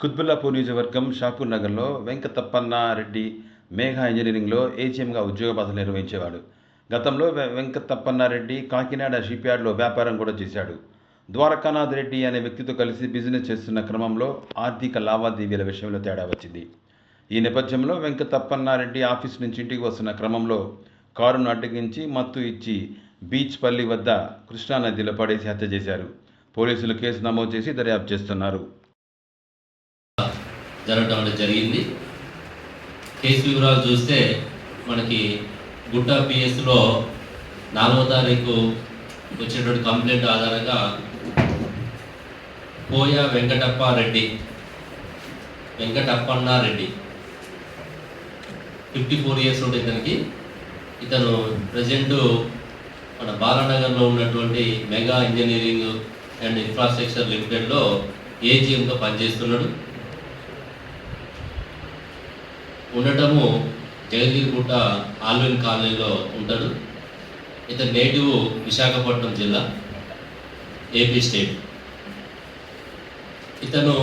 కుత్బుల్లాపూర్ నియోజకవర్గం షాపూర్ నగర్లో వెంకటప్పన్న రెడ్డి మేఘా ఇంజనీరింగ్లో ఏజీఎంగా ఉద్యోగ బాధలు నిర్వహించేవాడు. గతంలో వె- రెడ్డి కాకినాడ షిప్యార్డ్లో వ్యాపారం కూడా చేశాడు. ద్వారకానాథ్ రెడ్డి అనే వ్యక్తితో కలిసి బిజినెస్ చేస్తున్న క్రమంలో ఆర్థిక లావాదేవీల విషయంలో తేడా వచ్చింది. ఈ నేపథ్యంలో వెంకతప్పన్నారెడ్డి ఆఫీస్ నుంచి ఇంటికి వస్తున్న క్రమంలో కారును అడ్డగించి మత్తు ఇచ్చి బీచ్ పల్లి వద్ద కృష్ణానదిలో పడేసి హత్య చేశారు. పోలీసులు కేసు నమోదు చేసి దర్యాప్తు చేస్తున్నారు. జరగటం అనేది జరిగింది. కేసు వివరాలు చూస్తే మనకి గుట్ట పిఎస్లో నాలుగో తారీఖు వచ్చినటువంటి కంప్లైంట్ ఆధారంగా Poya Venkatappa Reddy Venkatappanna Reddy fifty four years ఉండే ఇతనికి. ఇతను ప్రజెంట్ మన బాలానగర్లో ఉన్నటువంటి మెగా ఇంజనీరింగ్ అండ్ ఇన్ఫ్రాస్ట్రక్చర్ లిమిటెడ్లో ఏజీఎంగా పనిచేస్తున్నాడు. ఉండటము జగదీర్గుట్ట ఆల్విన్ కాలనీలో ఉంటాడు. ఇతని నేటివ్ విశాఖపట్నం జిల్లా ఏపీ స్టేట్. ఇతను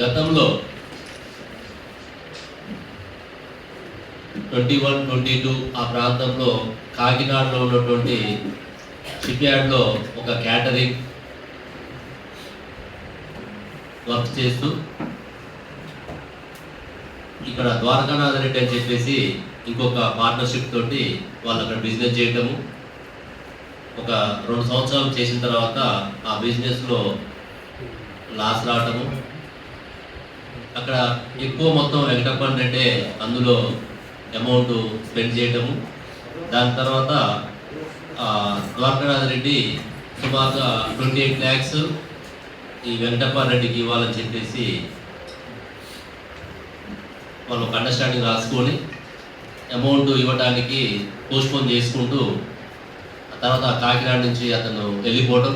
గతంలో ట్వంటీ వన్ ట్వంటీ టూ ఆ ప్రాంతంలో కాకినాడలో ఉన్నటువంటి షిప్యార్డ్లో ఒక క్యాటరింగ్ వర్క్ చేస్తూ ఇక్కడ ద్వారకానాథ్ రెడ్డి అని చెప్పేసి ఇంకొక పార్ట్నర్షిప్ తోటి వాళ్ళు అక్కడ బిజినెస్ చేయటము. ఒక రెండు సంవత్సరాలు చేసిన తర్వాత ఆ బిజినెస్లో లాస్ రావటము. అక్కడ ఎక్కువ మొత్తం వెంకటప్పని అంటే అందులో అమౌంట్ స్పెండ్ చేయటము. దాని తర్వాత ఆ, ద్వారకానాథ్ రెడ్డి సుమారుగా ట్వంటీ ఎయిట్ ల్యాక్స్ ఈ వెంకటప్ప రెడ్డికి ఇవ్వాలని చెప్పేసి వాళ్ళు ఒక అండర్స్టాండింగ్ రాసుకొని అమౌంట్ ఇవ్వడానికి పోస్ట్పోన్ చేసుకుంటూ తర్వాత కాకినాడ నుంచి అతను వెళ్ళిపోవడం.